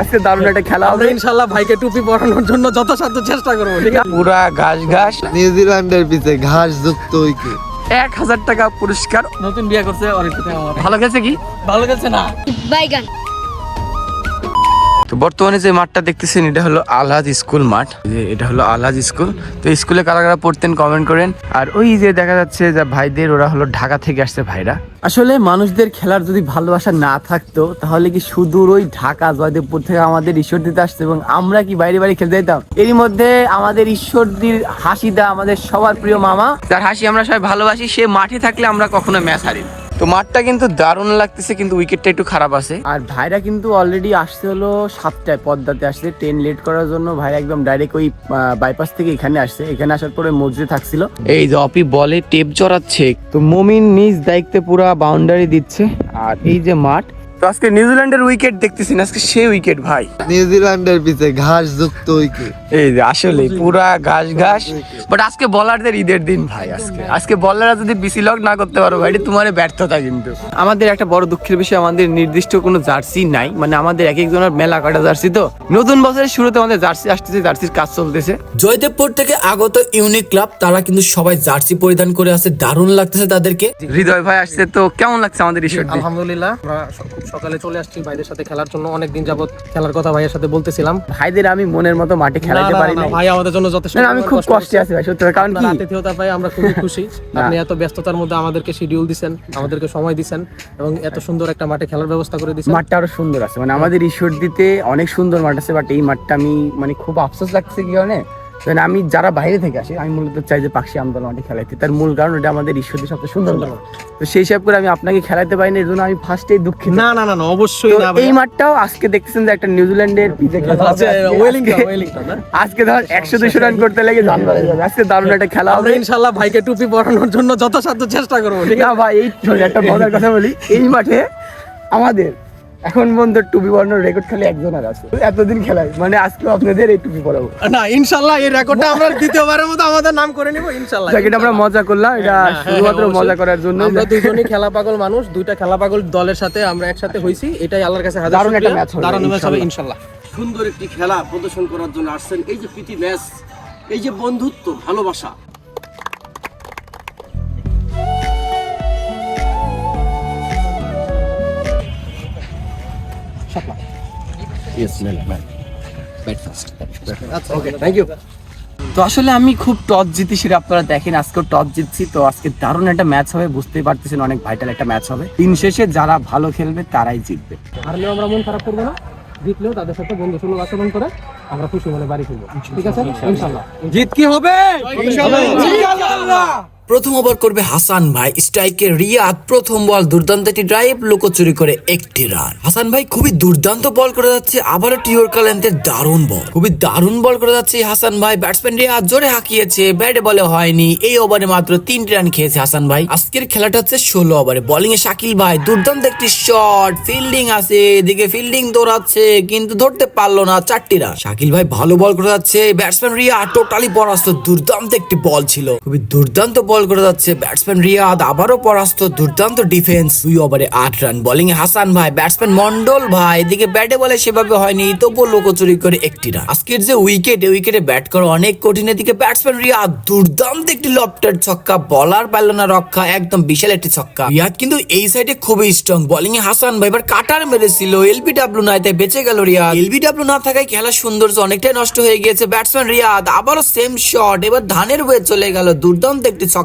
আজকে দারুণ একটা খেলা হবে। ইনশাআল্লাহ ভাইকে টুপি পরানোর জন্য যথাসাধ্য চেষ্টা করব ঠিক আছে? পুরা ঘাস ঘাস। নিউজিল্যান্ডের পিছে ঘাস যুক্ত উইকেট। এক হাজার টাকা পুরস্কার। নতুন বিয়ে করছে ভালো গেছে কি? ভালো গেছে না? বাইগান। তো বর্তমানে যে মাঠটা দেখতেছেন এটা হলো আলহাজ স্কুল মাঠ। যে এটা হলো আলহাজ স্কুল। তো স্কুলে কারা কারা পড়তেন কমেন্ট করেন। আর ওই যে দেখা যাচ্ছে যে ভাইদের ওরা হলো ঢাকা থেকে আসছে ভাইরা। আসলে মানুষদের খেলার যদি ভালোবাসা না থাকতো তাহলে কি সুদূর ওই ঢাকা জয়দেবপুর থেকে আমাদের ঈশ্বর দিতে আসতো এবং আমরা কি বাইরে বাইরে খেলতে যেতাম এরই মধ্যে আমাদের ঈশ্বরদীর হাসিদা আমাদের সবার প্রিয় মামা। যার হাসি আমরা সবাই ভালোবাসি সে মাঠে থাকলে আমরা কখনো ম্যাচ হারি না। তো মাঠটা কিন্তু দারুণ লাগতেছে কিন্তু উইকেটটা একটু খারাপ আছে। আর ভাইরা কিন্তু অলরেডি আসতে হলো সাতটায় পদ্মাতে আসছে। ট্রেন লেট করার জন্য ভাইরা একদম ডাইরেক্ট ওই বাইপাস থেকে এখানে আসছে। এখানে আসার পরে মসজিদে থাকছিল। এই যে অপি বলে টেপ চড়াচ্ছে তো মমিন নিজ দায়িত্বে পুরা বাউন্ডারি দিচ্ছে। আর এই যে মাঠ তো আজকে নিউজিল্যান্ডের উইকেট দেখতেছি না আজকে সে উইকেট ভাই। নিউজিল্যান্ডের পিছে ঘাস যুক্ত উইকেট এই যে আসলে পুরা ঘাস ঘাস। বাট আজকে বলারদের ঈদের দিন ভাই আজকে। আজকে বলাররা যদি বিসি লক না করতে পারো ভাই তোমার ব্যর্থতা কিন্তু। আমাদের একটা বড় দুঃখের বিষয় আমাদের নির্দিষ্ট কোনো জার্সি নাই। মানে আমাদের এক একজনের মেলা কাটা জার্সি তো। নতুন বছরের শুরুতে আমাদের জার্সি আসতেছে জার্সির কাজ চলতেছে। জয়দেবপুর থেকে আগত ইউনিক ক্লাব তারা কিন্তু সবাই জার্সি পরিধান করে আছে। দারুণ লাগতেছে তাদেরকে। হৃদয় ভাই আসছে তো কেমন লাগছে আমাদের ঈশ্বর আলহামদুলিল্লাহ সকালে চলে আসছি ভাইদের সাথে খেলার জন্য। অনেক দিন যাবত খেলার কথা ভাইয়ের সাথে বলতেছিলাম। ভাইদের আমি মনের মতো মাঠে না, পারি না, ভাই আমাদের জন্য যথেষ্ট আমি খুব কষ্টে আছি ভাই সত্যি কারণ কি? আতিথেয়তা পাই আমরা খুব খুশি। আপনি এত ব্যস্ততার মধ্যে আমাদেরকে শিডিউল দিছেন আমাদেরকে সময় দিছেন এবং এত সুন্দর একটা মাঠে খেলার ব্যবস্থা করে দিছেন। মাঠটা আরও সুন্দর আছে। মানে আমাদের ঈশ্বর দিতে অনেক সুন্দর মাঠ আছে বাট এই মাঠটা আমি মানে খুব আফসোস লাগছে কি কারণে? আমি যারা বাইরে থেকে আসি আমি মূলত চাই যে পাখি আন্দোলন মাঠে খেলাইতে। তার মূল কারণ এটা আমাদের ঈশ্বরদের সবচেয়ে সুন্দর। তো সেই হিসাব করে আমি আপনাকে খেলাইতে পারিনি এর জন্য আমি ফার্স্টেই দুঃখিত। না না না না অবশ্যই না এই মাঠটাও আজকে দেখতেছেন যে একটা নিউজিল্যান্ডের পিচে খেলা। হবে আচ্ছা আজকে। ধর একশো দুশো রান করতে লেগে জান আজকে দারুণ একটা খেলা হবে। ইনশাল্লাহ ভাইকে টুপি পরানোর জন্য যথাসাধ্য চেষ্টা করব ঠিক না ভাই এই একটা মজার কথা বলি। এই মাঠে আমাদের এখন পর্যন্ত টুপি পরানোর রেকর্ড খালি একজনের আছে। এতদিন খেলায়। মানে আজকে আপনাদের এই টুপি পরাবো। না ইনশাল্লাহ এই রেকর্ডটা আমরা দ্বিতীয়বারের মতো আমাদের নাম করে নিব ইনশাল্লাহ। জায়গাটা আমরা মজা করলাম। এটা হ্যাঁ, হ্যাঁ, শুধুমাত্র মজা করার জন্য আমরা দুজনই খেলা পাগল মানুষ দুইটা খেলা পাগল দলের সাথে আমরা একসাথে হইছি এটাই আল্লাহর কাছে হাজার দারুণ একটা ম্যাচ হবে, দারুণ ম্যাচ হবে ইনশাল্লাহ। ইনশাল্লাহ। সুন্দর একটি খেলা প্রদর্শন করার জন্য আসছেন। এই যে প্রীতি ম্যাচ এই যে বন্ধুত্ব ভালোবাসা ওকে থ্যাংক ইউ তো আসলে আমি খুব টস জিতি সেটা আপনারা দেখেন আজকেও টস জিতছি তো আজকে দারুণ একটা ম্যাচ হবে বুঝতেই পারতেছেন অনেক ভাইটাল একটা ম্যাচ হবে। দিন শেষে যারা ভালো খেলবে তারাই জিতবে। হারলেও আমরা মন খারাপ করব না জিতলেও তাদের সাথে বন্ধু সুলভ আচরণ করে আমরা খুশি মনে বাড়ি ফিরবো। ঠিক আছে? ইনশাল্লাহ। জিত কি হবে? প্রথম ওভার করবে হাসান ভাই। স্ট্রাইকে রিয়াদ প্রথম বল দুর্দান্ত একটি ড্রাইভ লুকোচুরি করে একটি রান হাসান ভাই খুবই দুর্দান্ত বল করে যাচ্ছে, আবারও টিওর কালেন্টের দারুণ বল। খুবই দারুণ বল করে যাচ্ছে হাসান ভাই। ব্যাটসম্যান রিয়াদ জোরে হাঁকিয়েছে ব্যাটে বলে হয়নি। এই ওভারে মাত্র তিনটি রান খেয়েছে হাসান ভাই। আজকের খেলাটা হচ্ছে ষোলো ওভারে। বোলিং এ শাকিল ভাই, দুর্দান্ত একটি শট ফিল্ডিং আছে, এদিকে ফিল্ডিং দৌড়াচ্ছে, কিন্তু ধরতে পারল না চারটি রান শাকিল ভাই ভালো বল করে যাচ্ছে ব্যাটসম্যান রিয়া টোটালি পরাস্ত, দুর্দান্ত একটি বল ছিল। খুবই দুর্দান্ত বল করে যাচ্ছে। ব্যাটসম্যান রিয়াদ আবারও পরাস্ত, দুর্দান্ত ডিফেন্স দুই ওভারে আট রান বোলিং হাসান ভাই ব্যাটসম্যান মন্ডল ভাই, এদিকে ব্যাটে বলে সেভাবে হয়নি, তবুও লোকচুরি করে একটি রান আজকের যে উইকেট উইকেটে ব্যাট করা অনেক কঠিন। এদিকে ব্যাটসম্যান রিয়াদ দুর্দান্ত একটি লফটের ছক্কা বলার পারল না রক্ষা, একদম বিশাল একটি ছক্কা। রিয়াদ কিন্তু এই সাইডে খুবই স্ট্রং বোলিং হাসান ভাই এবার কাটার মেরেছিল এলবিডব্লিউ নাই, তাই বেঁচে গেল রিয়াদ। এলবিডব্লিউ না থাকায় খেলার সৌন্দর্য অনেকটাই নষ্ট হয়ে গিয়েছে। ব্যাটসম্যান রিয়াদ আবারও সেম শট এবার ধানের হয়ে চলে গেল, দুর্দান্ত একটি ছক্কা।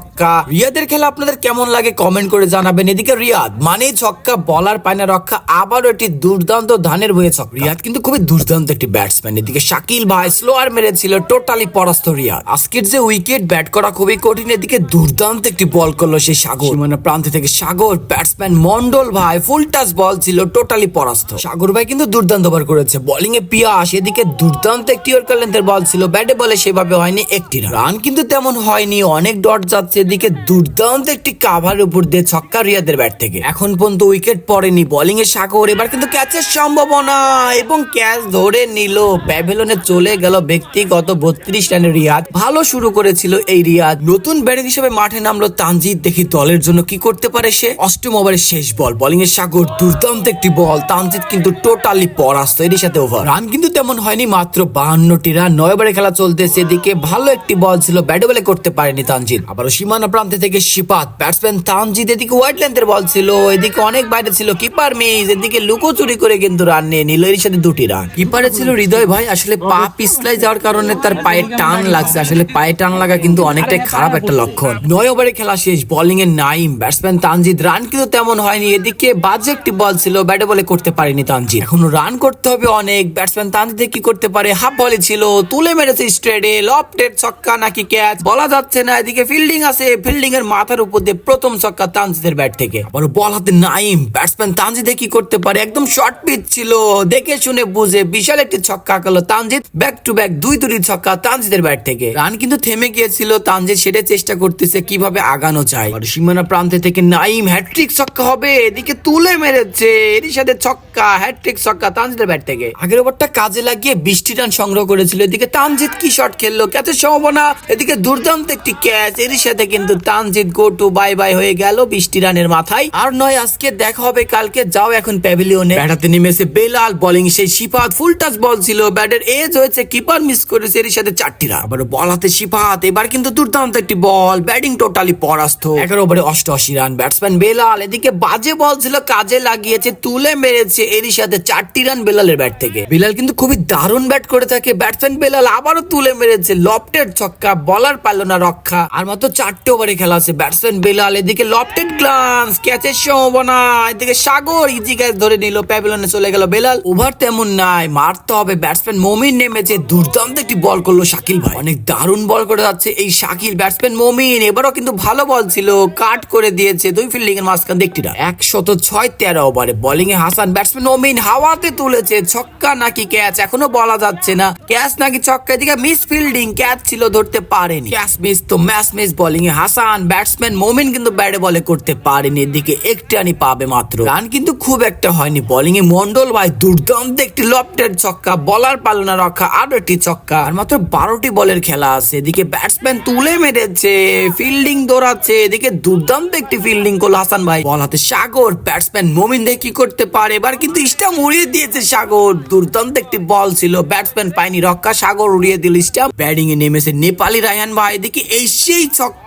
রিয়াদের খেলা আপনাদের কেমন লাগে কমেন্ট করে জানাবেন। এদিকে রিয়াদ মানে ছক্কা, বলার পায়না রক্ষা, আবারও একটি দুর্দান্ত ধানের বয়ে ছক্কা। রিয়াদ কিন্তু খুবই দুর্দান্ত একটি ব্যাটসম্যান এদিকে শাকিল ভাই স্লোয়ার মেরেছিল টোটালি পরাস্ত রিয়াদ। আজকের যে উইকেট ব্যাট করা খুবই কঠিন, এদিকে দুর্দান্ত একটি বল করল সেই সাগর। সীমানা প্রান্ত থেকে সাগর ব্যাটসম্যান মন্ডল ভাই ফুল টাচ বল ছিল টোটালি পরাস্ত। সাগর ভাই কিন্তু দুর্দান্ত ওভার করেছে বোলিং এ পিয়াস, এদিকে দুর্দান্ত একটি লেন্থের বল ছিল ব্যাটে বলে সেভাবে হয়নি, একটি রান কিন্তু তেমন হয়নি, অনেক ডট যাচ্ছে যাচ্ছে এদিকে দুর্দান্ত একটি কাভার উপর দিয়ে ছক্কা রিয়াদের ব্যাট থেকে। এখন পর্যন্ত উইকেট পড়েনি বোলিং এর সাগর এবার কিন্তু ক্যাচের সম্ভাবনা এবং ক্যাচ ধরে নিল। প্যাভিলনে চলে গেল ব্যক্তিগত বত্রিশ রানের রিয়াদ। ভালো শুরু করেছিল এই রিয়াদ। নতুন ব্যাটার হিসেবে মাঠে নামলো তানজিদ। দেখি দলের জন্য কি করতে পারে সে? অষ্টম ওভারের শেষ বল বোলিং এর সাগর দুর্দান্ত একটি বল তানজিদ কিন্তু টোটালি পরাস্ত। এর সাথে ওভার রান কিন্তু তেমন হয়নি, মাত্র বাহান্নটি রান নয় ওভারে খেলা চলতেছে। এদিকে ভালো একটি বল ছিল ব্যাটে বলে করতে পারেনি তানজিদ। আবারও সীমানা প্রান্তে থেকে শিপাত। ব্যাটসম্যান তানজিদ এদিকে ওয়াইড লেন্থের বল ছিল, এদিকে অনেক বাইরে ছিল। কিপার মিস এদিকে লুকো চুরি করে কিন্তু রান নিয়ে নিল। এর সাথে দুটি রান কিপারে ছিল হৃদয় ভাই, আসলে পা পিছলাই যাওয়ার কারণে তার পায়ে টান লাগছে। আসলে পায়ে টান লাগা কিন্তু অনেকটাই খারাপ একটা লক্ষণ। নয় ওভারে খেলা শেষ বোলিং এর নাইম। ব্যাটসম্যান তানজিদ রান কিন্তু তেমন হয়নি। এদিকে বাজে একটি বল ছিল ব্যাটে বলে করতে পারেনি তানজিদ। এখনও রান করতে হবে অনেক। ব্যাটসম্যান তানজিদ কি করতে পারে? হাফ বলে ছিল, তুলে মেরেছে স্ট্রেটে লফটের ছক্কা নাকি ক্যাচ বলা যাচ্ছে না, এদিকে ফিল্ডিং আছে ফিল্ডিং এর মাথার উপর দিয়ে প্রথম ছক্কা তানজিদের ব্যাট থেকে। আবার বল হাতে নাইম ব্যাটসম্যান তানজিদে কি করতে পারে? একদম শর্ট পিচ ছিল। দেখে শুনে বুঝে বিশাল একটি ছক্কা করল তানজিদ। ব্যাক টু ব্যাক দুই দুটি ছক্কা তানজিদের ব্যাট থেকে। রান কিন্তু থেমে গিয়েছিল। তানজিদ সেটাই চেষ্টা করতেছে কীভাবে আগানো যায়। আর সীমানা প্রান্তে থেকে নাইম হ্যাট্রিক ছক্কা হবে। এদিকে তুলে মেরেছে। এরই সাথে ছক্কা হ্যাট্রিক ছক্কা তানজিদের ব্যাট থেকে। আগের ওভারটা কাজে লাগিয়ে বৃষ্টি রান সংগ্রহ করেছিল। এদিকে তানজিদ কি শট খেললো? ক্যাচের সম্ভাবনা। এদিকে দুর্দান্ত একটি ক্যাচ এরই সাথে কিন্তু Tanzid go to bye bye হয়ে গেল বৃষ্টি রানের মাথায়। আর নয় আজকে দেখা হবে কালকে যাও এখন প্যাভিলিয়নে। ব্যাটাতে নেমেছে বেলাল বোলিং সেই শিপাত ফুল টাচ বল ছিল। ব্যাটের এজ হয়েছে কিপার মিস করেছে এর সাথে চারটি রান আবার বল হাতে শিপাত এবার কিন্তু দুর্দান্ত একটি বল ব্যাটিং টোটালি পরাস্ত। এগারো ওভারে অষ্টআশি রান ব্যাটসম্যান বেলাল এদিকে বাজে বল ছিল কাজে লাগিয়েছে তুলে মেরেছে এরই সাথে চারটি রান বেলালের ব্যাট থেকে। বেলাল কিন্তু খুবই দারুণ ব্যাট করে থাকে। ব্যাটসম্যান বেলাল আবারও তুলে মেরেছে লফটেড ছক্কা বলার পারল না রক্ষা। আর মাত্র চারটে ওভারে খেলা আছে। ব্যাটসম্যান বেলাল, এদিকে লফটেড গ্লান্স ক্যাচের সম্ভাবনা। এদিকে সাগর ইজি ক্যাচ ধরে নিল প্যাভিলনে চলে গেল বেলাল। ওভার তেমন নাই, মারতে হবে। ব্যাটসম্যান মমিন নেমেছে, দুর্দান্ত একটি বল করল শাকিল ভাই। অনেক দারুণ বল করে যাচ্ছে এই শাকিল। ব্যাটসম্যান মমিন, এবারও কিন্তু ভালো বল ছিল, কাট করে দিয়েছে দুই ফিল্ডিং এর মাঝখান একটি রান একশত ছয় তেরো ওভারে বোলিং এ হাসান। ব্যাটসম্যান মমিন হাওয়াতে তুলেছে, ছক্কা নাকি ক্যাচ এখনও বলা যাচ্ছে না। ক্যাচ নাকি ছক্কা, এদিকে মিস ফিল্ডিং ক্যাচ ছিল, ধরতে পারেনি। ক্যাচ মিস তো ম্যাচ মিস বোলিং এ হাসান ব্যাটসম্যান মোমিন কিন্তু ব্যাটে বলে করতে পারেনি। এদিকে একটি রানই পাবে মাত্র। রান কিন্তু খুব একটা হয়নি। বোলিং এ মন্ডল ভাই দুর্দান্ত একটি লফটের ছক্কা বলার পারল না রক্ষা আরও একটি ছক্কা। আর মাত্র বারোটি বলের খেলা আছে। এদিকে ব্যাটসম্যান তুলে মেরেছে ফিল্ডিং দৌড়াচ্ছে। এদিকে দুর্দান্ত একটি ফিল্ডিং করল হাসান ভাই। বল হাতে সাগর ব্যাটসম্যান মোমিন দিয়ে কি করতে পারে? এবার কিন্তু স্টাম উড়িয়ে দিয়েছে সাগর। দুর্দান্ত একটি বল ছিল। ব্যাটসম্যান পায়নি রক্ষা, সাগর উড়িয়ে দিল স্টাম ব্যাটিং এ নেমেছে নেপালি রায়ান ভাই। এদিকে এই সেই ছক্কা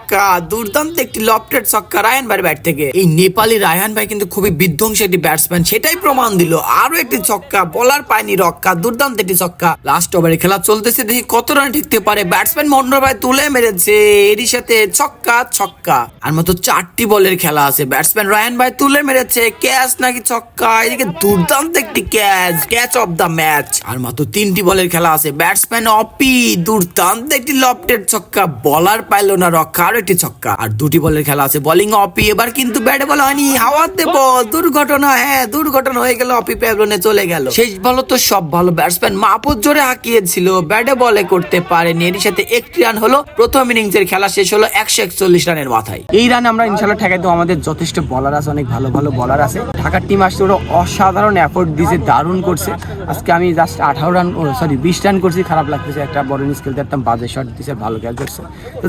দুর্দান্ত একটি লফটেড ছক্কা রায়ান ভাইয়ের ব্যাট থেকে। এই নেপালি রায়ান ভাই কিন্তু খুবই বিধ্বংসী একটি ব্যাটসম্যান, সেটাই প্রমাণ দিল। আরও একটি ছক্কা, বলার পায়নি রক্ষা দুর্দান্ত একটি ছক্কা। লাস্ট ওভারে খেলা চলতেছে, দেখি কত রান ঠেকতে পারে। ব্যাটসম্যান মন্ডল ভাই তুলে মেরেছে, এরই সাথে ছক্কা ছক্কা। আর মতো চারটি বলের খেলা আছে, ব্যাটসম্যান রায়ান ভাই তুলে মেরেছে, ক্যাচ নাকি ছক্কা, এদিকে দুর্দান্ত একটি catch catch of the match. আর মাত্র তিনটি বলের খেলা আছে, ব্যাটসম্যান অপি, দুর্দান্ত একটি লফটেড ছক্কা, বলার পাইলো না রক্ষা আরও একটি ছক্কা। আর দুটি বলের খেলা আছে বোলিং অপি এবার কিন্তু ব্যাটে বল হয়নি। হাওয়াতে বল। দুর্ঘটনা হ্যাঁ দুর্ঘটনা হয়ে গেল। অপি প্যাবলনে চলে গেল। শেষ বলো তো সব ভালো ব্যাটসম্যান মাপুর জোরে হাঁকিয়েছিল। ব্যাটে বলে করতে পারেনি। এর সাথে একটি রান হলো। প্রথম ইনিংস এর খেলা শেষ হলো একশো একচল্লিশ রানের মাথায়। এই রান আমরা ইনশাল্লাহ ঠেকাই দেবো। আমাদের যথেষ্ট বলার আছে, অনেক ভালো ভালো বলার আছে। ঢাকার টিম আসছে, ওরা অসাধারণ এফোর্ট দিয়েছে, দারুণ করছে। আজকে আমি জাস্ট আঠারো রান সরি বিশ রান করছি। খারাপ লাগতেছে, একটা বড় ইনিংস খেলতে একটা বাজে শট দিছে, ভালো খেল করছে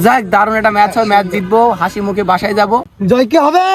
যাক দারুণ একটা ম্যাচ ম্যাচ জিতবো হাসি মুখে বাসায় যাব। জয় কি হবে?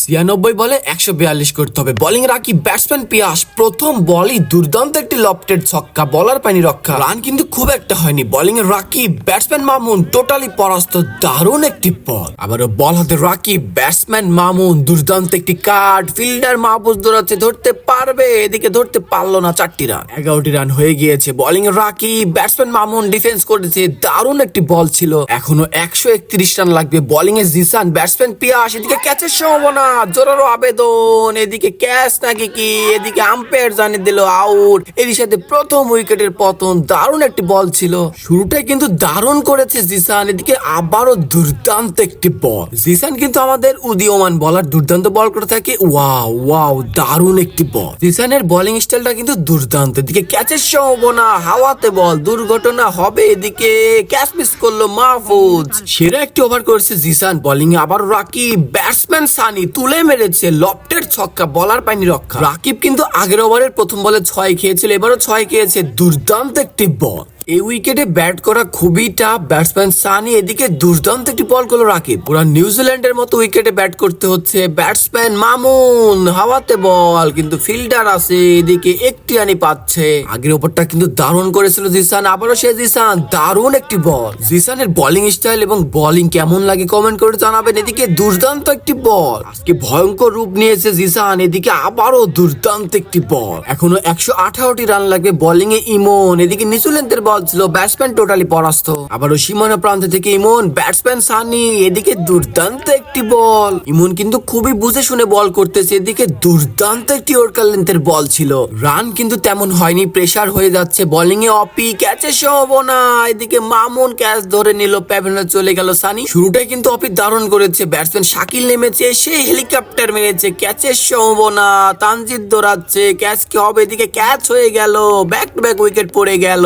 ছিয়ানব্বই বলে একশো বিয়াল্লিশ করতে হবে। বোলিং রাখি ব্যাটসম্যান পিয়াস, প্রথম বলই দুর্দান্ত একটি লফটেড ছক্কা বলার পানি রক্ষা। রান কিন্তু খুব একটা হয়নি। বোলিং এ রাকি ব্যাটসম্যান মামুন টোটালি পরাস্ত, দারুণ একটি বল আবারও বল হাতে রাকি ব্যাটসম্যান মামুন, দুর্দান্ত একটি কাট ফিল্ডার মাহবুজ দৌড়াচ্ছে, ধরতে পারবে, এদিকে ধরতে পারল না চারটি রান এগারোটি রান হয়ে গিয়েছে। বোলিং এ রাকি ব্যাটসম্যান মামুন ডিফেন্স করেছে, দারুণ একটি বল ছিল। এখনও একশো একত্রিশ রান লাগবে। বোলিং এ জিসান ব্যাটসম্যান পিয়াস, এদিকে ক্যাচের সম্ভাবনা না, জোরালো আবেদন। এদিকে ক্যাচ নাকি কি? এদিকে আম্পায়ার জানিয়ে দিল আউট। এর সাথে প্রথম উইকেটের পতন দারুণ একটি বল ছিল। শুরুটাই কিন্তু দারুণ করেছে জিসান। এদিকে আবারও দুর্দান্ত একটি বল। জিসান কিন্তু আমাদের উদীয়মান বলার দুর্দান্ত বল করে থাকে। ওয়াও ওয়াও, দারুণ একটি বল। জিসানের বোলিং স্টাইলটা কিন্তু দুর্দান্ত। এদিকে ক্যাচের সম্ভাবনা, হাওয়াতে বল, দুর্ঘটনা হবে। এদিকে ক্যাচ মিস করল মাহফুজ। সেরা একটি ওভার করেছে জিসান। বোলিং এ আবার রাকিব ব্যাটসম্যান সানি তুলে মেরেছে, লফটের ছক্কা, বলার পাইনি রক্ষা। রাকিব কিন্তু আগের ওভারের প্রথম বলে ছয় খেয়েছিল, এবারও ছয় খেয়েছে। দুর্দান্ত একটি বল এই উইকেটে ব্যাট করা খুবই টাফ ব্যাটসম্যান সানি এদিকে দুর্দান্ত একটি বল করল রাকিব। পুরা নিউজিল্যান্ডের মতো উইকেটে ব্যাট করতে হচ্ছে ব্যাটসম্যান মামুন। হাওয়াতে বল কিন্তু ফিল্ডার আছে, এদিকে একটি আনি পাচ্ছে। আগের ওভারটা কিন্তু দারুণ করেছিল জিসান, আবারও সে জিসান, দারুণ একটি বল জিসানের বোলিং স্টাইল এবং বোলিং কেমন লাগে কমেন্ট করে জানাবেন। এদিকে দুর্দান্ত একটি বল আজকে ভয়ঙ্কর রূপ নিয়েছে জিসান, এদিকে আবারও দুর্দান্ত একটি বল এখনও একশো আঠারোটি রান লাগবে বোলিং এ ইমন। এদিকে নিউজিল্যান্ডের বল ছিল ব্যাটসম্যান টোটালি পরাস্ত। আবারও সীমানা প্রান্ত থেকে ইমন ব্যাটসম্যান সানি, এদিকে দুর্দান্ত একটি বল। ইমন কিন্তু খুবই বুঝে শুনে বল করতেছে, এদিকে দুর্দান্ত একটি ওরকার লেন্থের বল ছিল। রান কিন্তু তেমন হয়নি প্রেসার হয়ে যাচ্ছে বোলিং এ অপি ক্যাচের সম্ভাবনা এদিকে মামুন ক্যাচ ধরে নিল প্যাভিনে চলে গেল সানি। শুরুটাই কিন্তু অপি দারুণ করেছে ব্যাটসম্যান শাকিল নেমেছে সে হেলিকপ্টার মেরেছে ক্যাচের সম্ভাবনা তানজিদ দৌড়াচ্ছে ক্যাচ কি হবে, এদিকে ক্যাচ হয়ে গেল ব্যাক টু ব্যাক উইকেট পড়ে গেল।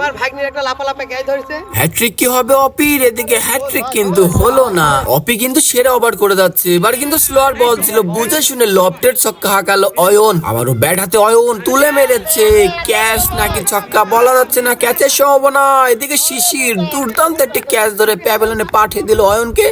আমার ভাগ্নির একটা লাফালাফা গায়ে ধরেছে। হ্যাট্রিক কি হবে অপির এদিকে হ্যাট্রিক কিন্তু হলো না। অপি কিন্তু সেরা ওভার করে যাচ্ছে। এবার কিন্তু স্লোয়ার বল ছিল। বুঝে শুনে লফটের ছক্কা হাঁকালো অয়ন। আবারও ব্যাট হাতে অয়ন তুলে মেরেছে। ক্যাচ নাকি ছক্কা বলা যাচ্ছে না ক্যাচের সম্ভাবনা। এদিকে শিশির দুর্দান্ত একটি ক্যাচ ধরে প্যাভেলনে পাঠিয়ে দিল অয়নকে.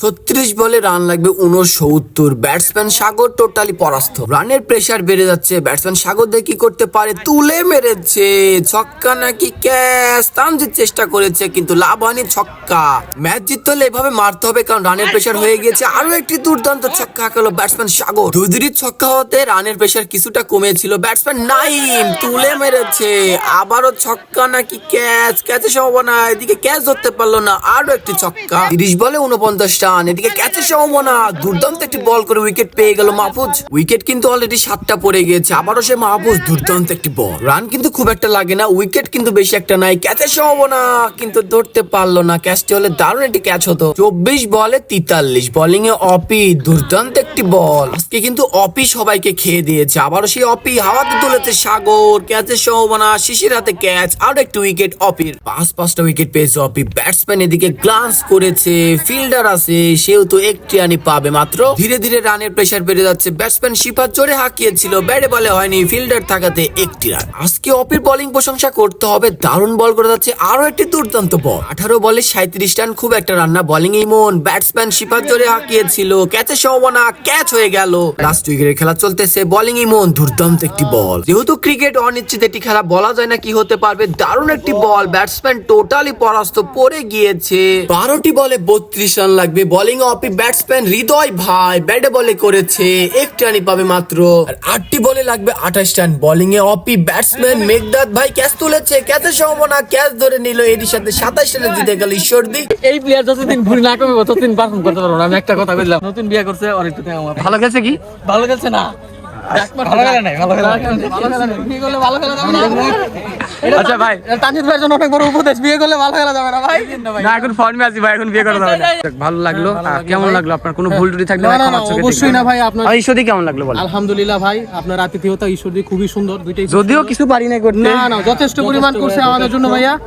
ছত্রিশ বলে রান লাগবে উনসত্তর ব্যাটসম্যান সাগর টোটালি পরাস্ত। রানের প্রেসার বেড়ে যাচ্ছে। ব্যাটসম্যান সাগর দিয়ে কি করতে পারে? তুলে মেরেছে। ছক্কা নাকি ক্যাচ? তানজিৎ চেষ্টা করেছে, কিন্তু লাভ হয়নি ছক্কা। ম্যাচ জিততে হলে এভাবে মারতে হবে, কারণ রানের প্রেসার হয়ে গিয়েছে। আরও একটি দুর্দান্ত ছক্কা হাঁকালো ব্যাটসম্যান সাগর। দুদিরির ছক্কা হতে রানের প্রেসার কিছুটা কমেছিল। ব্যাটসম্যান নাইম তুলে মেরেছে। আবারও ছক্কা নাকি ক্যাচ? ক্যাচের সম্ভাবনা, এদিকে ক্যাচ ধরতে পারল না। আরও একটি ছক্কা। তিরিশ বলে উনপঞ্চাশ রান, এদিকে ক্যাচের সম্ভাবনা। দুর্দান্ত একটি বল করে উইকেট পেয়ে গেল মাহফুজ। উইকেট কিন্তু অলরেডি সাতটা পড়ে গিয়েছে। আবারও সে মাহফুজ, দুর্দান্ত একটি বল। রান কিন্তু খুব একটা লাগে না। উইকেট কিন্তু বেশি একটা নাই। ক্যাচের সম্ভাবনা কিন্তু ধরতে পারল না। ক্যাচটি হলে দারুণ একটি ক্যাচ হতো। চব্বিশ বলে তেতাল্লিশ। বোলিং এ অপি, দুর্দান্ত একটি বল আজকে কিন্তু অপি সবাইকে খেয়ে দিয়েছে। আবারও সেই অপি হাওয়াতে তুলেছে সাগর। ক্যাচের সম্ভাবনা, শিশির হাতে ক্যাচ আর একটি উইকেট অপির। পাঁচ, পাঁচটা উইকেট পেয়েছে অপি। ব্যাটসম্যান এদিকে গ্লান্স করেছে। ফিল্ডার আছে, সেও তো একটি আনি পাবে মাত্র। ধীরে ধীরে রানের প্রেসার বেড়ে যাচ্ছে। ব্যাটসম্যান শিপার জোরে হাঁকিয়েছিল। ব্যাটে বলে হয়নি। ফিল্ডার থাকাতে একটি রান আজকে অপির বোলিং প্রশংসা করতে হবে, দারুণ বল করে যাচ্ছে আরও একটি দুর্দান্ত বল। আঠারো বলে সাঁত্রিশ রান, খুব একটা রান না বোলিং ইমন ব্যাটসম্যান শিপার জোরে হাঁকিয়েছিল ক্যাচের সম্ভাবনা ক্যাচ হয়ে গেল। লাস্ট উইকেটের খেলা চলতেছে বোলিং ইমন দুর্দান্ত একটি বল। যেহেতু ক্রিকেট অনিশ্চিত একটি খেলা, বলা যায় না কি হতে পারবে, দারুণ একটি বল ব্যাটসম্যান টোটালি পরাস্ত, পড়ে গিয়েছে। বারোটি বলে বত্রিশ রান লাগবে বোলিং অপি ব্যাটসম্যান হৃদয় ভাই ব্যাটে বলে করেছে, একটি রানই পাবে মাত্র। আর আটটি বলে লাগবে আঠাশ রান বোলিং এ অপি ব্যাটসম্যান মেঘদাদ ভাই ক্যাচ তুলেছে ক্যাচের সম্ভাবনা ক্যাচ ধরে নিল এর সাথে সাতাশ রানে জিতে গেল ঈশ্বরদী। এই প্লেয়ার যতদিন ভুল না কমে ততদিন পারফর্ম করতে পারব না। আমি একটা কথা বললাম নতুন বিয়ে করছে অনেক আমার। ভালো গেছে কি? ভালো গেছে না। ভালো খেলে নাই ভালো খেলে ভালো খেলে ভালো খেলা না। আচ্ছা ভাই। তানজিৎ ভাইয়ের জন্য অনেক বড় উপদেশ। বিয়ে করলে ভালো খেলা যাবে না ভাই। না এখন ফর্মে আছি ভাই এখন বিয়ে করা যাবে না ভালো লাগল। কেমন লাগল? আপনার কোনো ভুল ত্রুটি থাকলে না, ভাই অবশ্যই না আপনার- ঈশ্বরী কেমন লাগল আলহামদুলিল্লাহ ভাই আপনার আতিথেয়তা খুবই সুন্দর দুইটাই যদিও কিছু পারি না করতে। না না যথেষ্ট পরিমাণ করছে আমাদের জন্য ভাইয়া।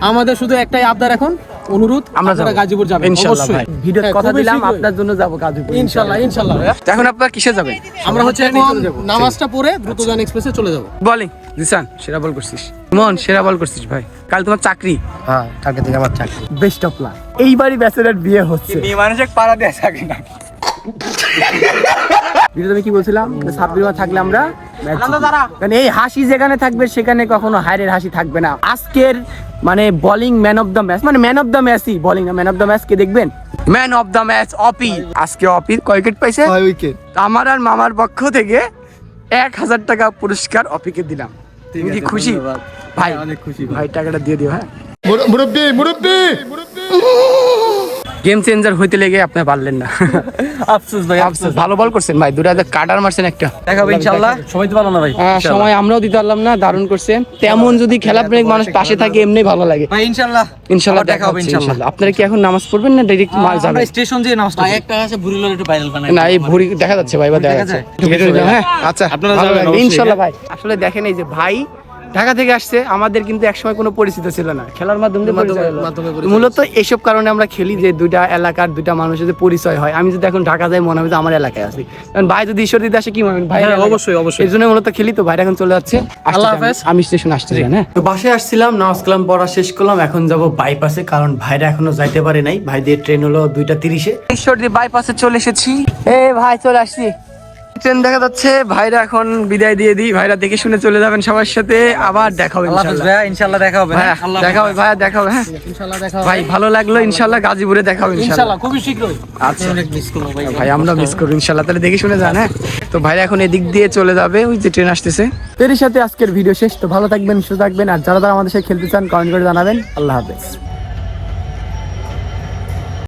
আমাদের শুধু একটাই আবদার এখন। অনুরোধ আমরা যাব। গাজীপুর যাবেন। ইনশাআল্লাহ ভাই। ভিডিওর কথা দিলাম আপনার জন্য যাব গাজীপুর। ইনশাল্লাহ ইনশাল্লাহ। ভাইয়া। এখন আপনারা কিসে যাবেন? আমরা হচ্ছে এখন নামাজটা পড়ে দ্রুতগান এক্সপ্রেসে চলে যাব। বলিং জিসান সেরা বল করছিস। মন সেরা বল করছিস ভাই। কাল তোমার চাকরি। হ্যাঁ কালকে থেকে আমার চাকরি। বেস্ট অফ লাক এইবারই ব্যাচেলার বিয়ে হচ্ছে। মেয়ে মানুষের পাড়া দেয় চাকরি না। ভিডিওতে আমি কি বলছিলাম? সাব্বির থাকলে আমরা কারণ এই হাসি যেখানে থাকবে সেখানে কখনো হারের হাসি থাকবে না। আজকের মানে bowling man of the match মানে ম্যান অফ দ্য ম্যাচই bowling man of the match কে দেখবেন? Man of the match Opi. আজকে অপির কয় উইকেট পাইছে? ছয় উইকেট আমার আর মামার পক্ষ থেকে এক হাজার টাকা পুরস্কার অপিকে দিলাম। তুমি কি খুশি? ভাই অনেক খুশি। ভাই টাকাটা দিয়ে দিও হ্যাঁ। মুরব্বী মুরব্বী। গেম চেঞ্জার হইতে লেগে আপনি পারলেন না। আফসোস ভাই আফসোস, ভালো বল করছেন ভাই দুটা কাটার মারছেন একটা। দেখাবো ইনশাআল্লাহ। সবাই তো ভালো না ভাই হ্যাঁ, সময় আমরাও দিতে পারলাম না দারুণ করছে। তেমন যদি খেলা প্রেমিক মানুষ পাশে থাকে এমনি ভালো লাগে। ভাই ইনশাআল্লাহ। ইনশাল্লাহ আবার দেখা হবে ইনশাআল্লাহ। আপনারা কি এখন নামাজ পড়বেন না ডাইরেক্ট মার আমরা স্টেশন দিয়ে নামাজটা পড়ি। একটা আছে বুড়ি লোক একটু ভাইরাল বানাই না এই ভুড়ি দেখা যাচ্ছে ভাই বা দেখা যাচ্ছে। ঠিক আছে হ্যাঁ আচ্ছা আপনারা যাবেন ইনশাল্লাহ ভাই। আসলে দেখেন এই যে ভাই ঢাকা থেকে আসছে আমাদের কিন্তু একসময় কোনো পরিচিত ছিল না। খেলার মাধ্যমে দিয়ে মূলত এইসব কারণে আমরা খেলি যে দুইটা এলাকার দুইটা মানুষের যে পরিচয় হয়। আমি যদি এখন ঢাকা যাই মনে হবে যে আমার এলাকায় আছি। কারণ ভাই যদি ঈশ্বর দিতে আসে কি মনে হয়? ভাই হ্যাঁ, অবশ্যই, অবশ্যই। এই জন্য মূলত খেলি তো ভাইরা এখন চলে যাচ্ছে। আল্লাহ হাফেজ। আমি- স্টেশন আসতে চাই হ্যাঁ? তো বাসায় আসছিলাম নামাজ কালাম পড়া শেষ করলাম এখন যাব বাইপাসে কারণ ভাইরা এখনও যাইতে পারে নাই। ভাইদের ট্রেন হলো দুইটা তিরিশে। ঈশ্বরদী বাইপাসে চলে এসেছি। এ ভাই চলে আসছি। ট্রেন দেখা যাচ্ছে। ভাইরা এখন বিদায় দিয়ে দিই। ভাইরা দেখে শুনে চলে যাবেন সবার সাথে। আবার দেখা হবে ইনশাআল্লাহ দেখা হবে ভাইয়া হ্যাঁ? দেখা হবে ভাইয়া দেখা হবে হ্যাঁ? ইনশাআল্লাহ দেখা ভাই ভালো লাগল ইনশাল্লাহ গাজীপুরে দেখা হবে ইনশাল্লাহ। খুবই শীঘ্রই। আচ্ছা। অনেক মিস করব ভাই। ভাই আমরা মিস করব ইনশাল্লাহ। তাহলে দেখে শুনে যান হ্যাঁ? তো ভাইরা এখন এদিক দিয়ে চলে যাবে ওই যে ট্রেন আসতেছে। তো এর সাথে আজকের ভিডিও শেষ। তো ভালো থাকবেন সুস্থ থাকবেন আর যারা যারা আমাদের সাথে খেলতে চান কমেন্ট করে জানাবেন। আল্লাহ হাফেজ।